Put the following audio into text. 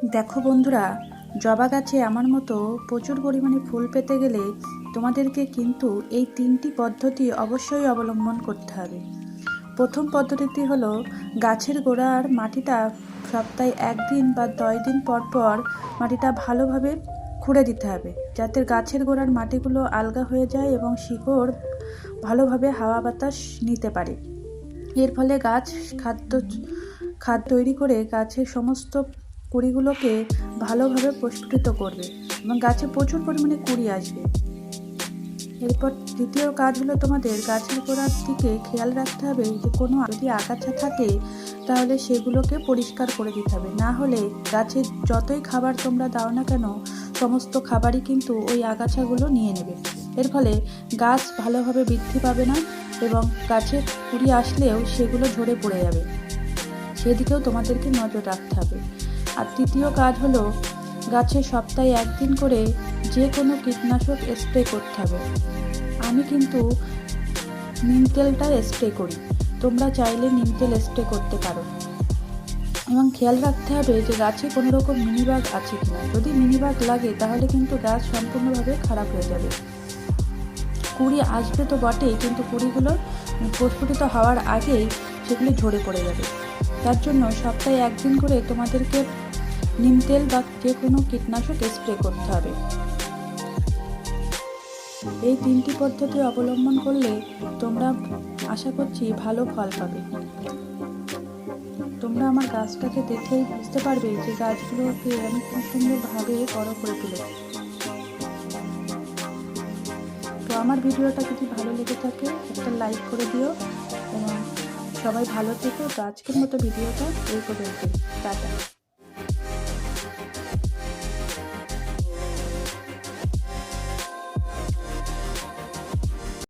দেখো বন্ধুরা, জবা গাছে আমার মতো প্রচুর পরিমাণে ফুল পেতে গেলে তোমাদেরকে কিন্তু এই তিনটি পদ্ধতি অবশ্যই অবলম্বন করতে হবে। প্রথম পদ্ধতিটি হলো, গাছের গোড়ার মাটিটা সপ্তাহে একদিন বা দশ দিন পর পর মাটিটা ভালোভাবে খুঁড়ে দিতে হবে, যাতে গাছের গোড়ার মাটিগুলো আলগা হয়ে যায় এবং শিকড় ভালোভাবে হাওয়া বাতাস নিতে পারে। এর ফলে গাছ খাদ্য, খাদ তৈরি করে গাছের সমস্ত কুড়িগুলোকে ভালোভাবে প্রস্ফুটিত করবে এবং গাছে প্রচুর পরিমাণে কুড়ি আসবে। এরপর দ্বিতীয় কাজ হলো তোমাদের গাছের গোড়ার দিকে খেয়াল রাখতে হবে যে কোনো যদি আগাছা থাকে, তাহলে সেগুলোকে পরিষ্কার করে দিতে হবে। না হলে গাছের যতই খাবার তোমরা দাও না কেন, সমস্ত খাবারই কিন্তু ওই আগাছাগুলো নিয়ে নেবে। এর ফলে গাছ ভালোভাবে বৃদ্ধি পাবে না এবং গাছে কুড়ি আসলেও সেগুলো ঝরে পড়ে যাবে। সেদিকেও তোমাদেরকে নজর রাখতে হবে। আর তৃতীয় কাজ হলো গাছে সপ্তাহে একদিন করে যে কোনো কীটনাশক স্প্রে করতে হবে। আমি কিন্তু নিম তেলটা স্প্রে করি। তোমরা চাইলে নিম তেল স্প্রে করতে পারো। এবং খেয়াল রাখতে হবে যে গাছে কোনো রকম মিনিবাগ আছে কিনা। যদি মিনিবাগ লাগে, তাহলে কিন্তু গাছ সম্পূর্ণভাবে খারাপ হয়ে যাবে। কুড়ি আসবে তো বটেই, কিন্তু কুড়িগুলো প্রস্ফুটিত হওয়ার আগেই সেগুলি ঝরে পড়ে যাবে। তার জন্য সপ্তাহে একদিন করে তোমাদেরকে নিম তেল বা যে কোনো কীটনাশক স্প্রে করতে হবে। এই তিনটি পদ্ধতি অবলম্বন করলে তোমরা আশা করছি ভালো ফল পাবে। তোমরা আমার গাছটাকে দেখেই বুঝতে পারবে যে গাছগুলোকে আমি খুব সুন্দরভাবে বড় করে তুলেছি তো আমার ভিডিওটা যদি ভালো লেগে থাকে, একটা লাইক করে দিও এবং সবাই ভালো থেকো। তো আজকের মতো ভিডিওটা এই পর্যন্ত টাটা।